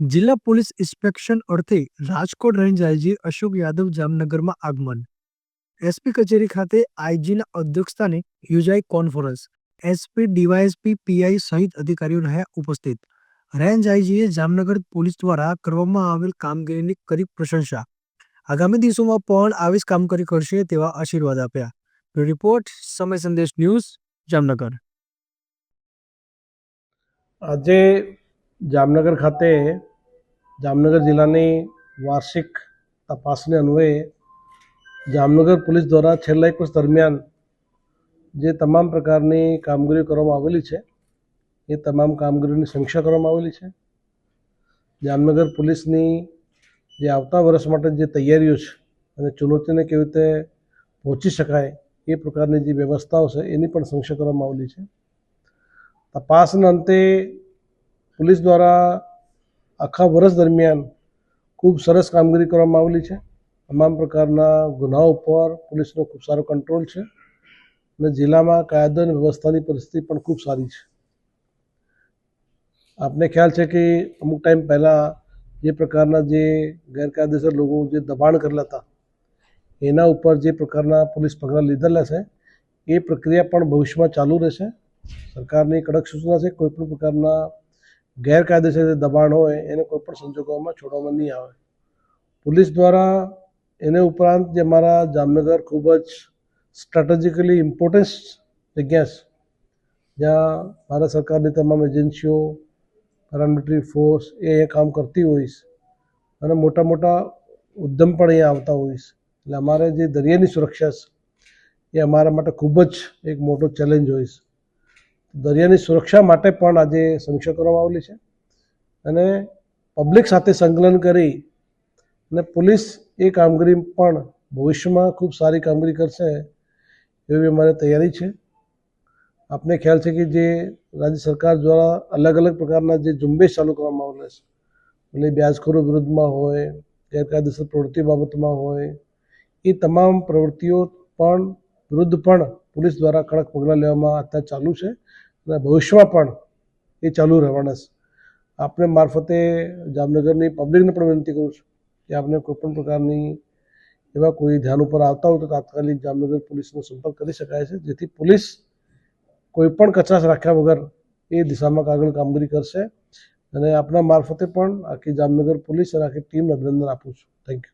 જિલ્લા police inspection અર્થે Rajkot range IG Ashok Yadav જામનગરમાં આગમન. એસપી કચેરી ખાતે આઈજીના અધ્યક્ષસ્થાને યોજાઈ કોન્ફરન્સ. એસપી ડીવાયએસપી પીઆઈ સહિત અધિકારીઓ રહ્યા ઉપસ્થિત. રેન્જ આઈજીએ જામનગર પોલીસ દ્વારા કરવામાં આવેલ કામગીરીની કરી પ્રશંસા. આગામી દિવસોમાં પણ આવી જ કામગીરી કરશે તેવા આશીર્વાદ આપ્યા. રિપોર્ટ, સમય સંદેશ ન્યૂઝ, જામનગર. આજે જામનગર ખાતે જામનગર જિલ્લાની વાર્ષિક તપાસને અન્વયે જામનગર પોલીસ દ્વારા છેલ્લા એક વર્ષ દરમિયાન જે તમામ પ્રકારની કામગીરી કરવામાં આવેલી છે, એ તમામ કામગીરીની સમીક્ષા કરવામાં આવેલી છે. જામનગર પોલીસની જે આવતા વર્ષ માટે જે તૈયારીઓ છે અને ચુનૌતીને કેવી રીતે પહોંચી શકાય એ પ્રકારની જે વ્યવસ્થાઓ છે, એની પણ સમીક્ષા કરવામાં આવેલી છે. તપાસના અંતે પોલીસ દ્વારા આખા વર્ષ દરમિયાન ખૂબ સરસ કામગીરી કરવામાં આવેલી છે. તમામ પ્રકારના ગુનાઓ ઉપર પોલીસનો ખૂબ સારો કંટ્રોલ છે અને જિલ્લામાં કાયદો અને વ્યવસ્થાની પરિસ્થિતિ પણ ખૂબ સારી છે. આપને ખ્યાલ છે કે અમુક ટાઈમ પહેલાં જે પ્રકારના જે ગેરકાયદેસર લોકો જે દબાણ કરેલા હતા, એના ઉપર જે પ્રકારના પોલીસ પગલાં લીધેલા છે, એ પ્રક્રિયા પણ ભવિષ્યમાં ચાલુ રહેશે. સરકારની કડક સૂચના છે કોઈપણ પ્રકારના ગેરકાયદેસર દબાણ હોય, એને કોઈપણ સંજોગોમાં છોડવામાં નહીં આવે. પોલીસ દ્વારા એને ઉપરાંત જે અમારા જામનગર ખૂબ જ સ્ટ્રેટેજિકલી ઇમ્પોર્ટન્સ જગ્યા છે, જ્યાં ભારત સરકારની તમામ એજન્સીઓ પેરામિલિટરી ફોર્સ એ અહીંયા કામ કરતી હોઈશ અને મોટા મોટા ઉદ્યમ પણ અહીંયા આવતા હોઈશ એટલે અમારે જે દરિયાની સુરક્ષા છે, એ અમારા માટે ખૂબ જ એક મોટો ચેલેન્જ છે. દરિયાની સુરક્ષા માટે પણ આજે સમીક્ષા કરવામાં આવેલી છે. અને પબ્લિક સાથે સંકલન કરી અને પોલીસ એ કામગીરી પણ ભવિષ્યમાં ખૂબ સારી કામગીરી કરશે એવી અમારે તૈયારી છે. આપને ખ્યાલ છે કે જે રાજ્ય સરકાર દ્વારા અલગ અલગ પ્રકારના જે ઝુંબેશ ચાલુ કરવામાં આવેલા છે. એટલે વ્યાજખોરો વિરુદ્ધમાં હોય, ગેરકાયદેસર પ્રવૃત્તિ બાબતમાં હોય, એ તમામ પ્રવૃત્તિઓ પણ વિરુદ્ધ પણ પોલીસ દ્વારા કડક પગલાં લેવામાં અત્યારે ચાલુ છે. અને ભવિષ્યમાં પણ એ ચાલુ રહેવાના છે. આપણે મારફતે જામનગરની પબ્લિકને પણ વિનંતી કરું છું કે આપને કોઈપણ પ્રકારની એવા કોઈ ધ્યાન ઉપર આવતા હોય તો તાત્કાલિક જામનગર પોલીસનો સંપર્ક કરી શકાય છે, જેથી પોલીસ કોઈપણ કચરા રાખ્યા વગર એ દિશામાં આગળ કામગીરી કરશે. અને આપણા મારફતે પણ આખી જામનગર પોલીસ અને આખી ટીમને અભિનંદન આપું છું. Thank you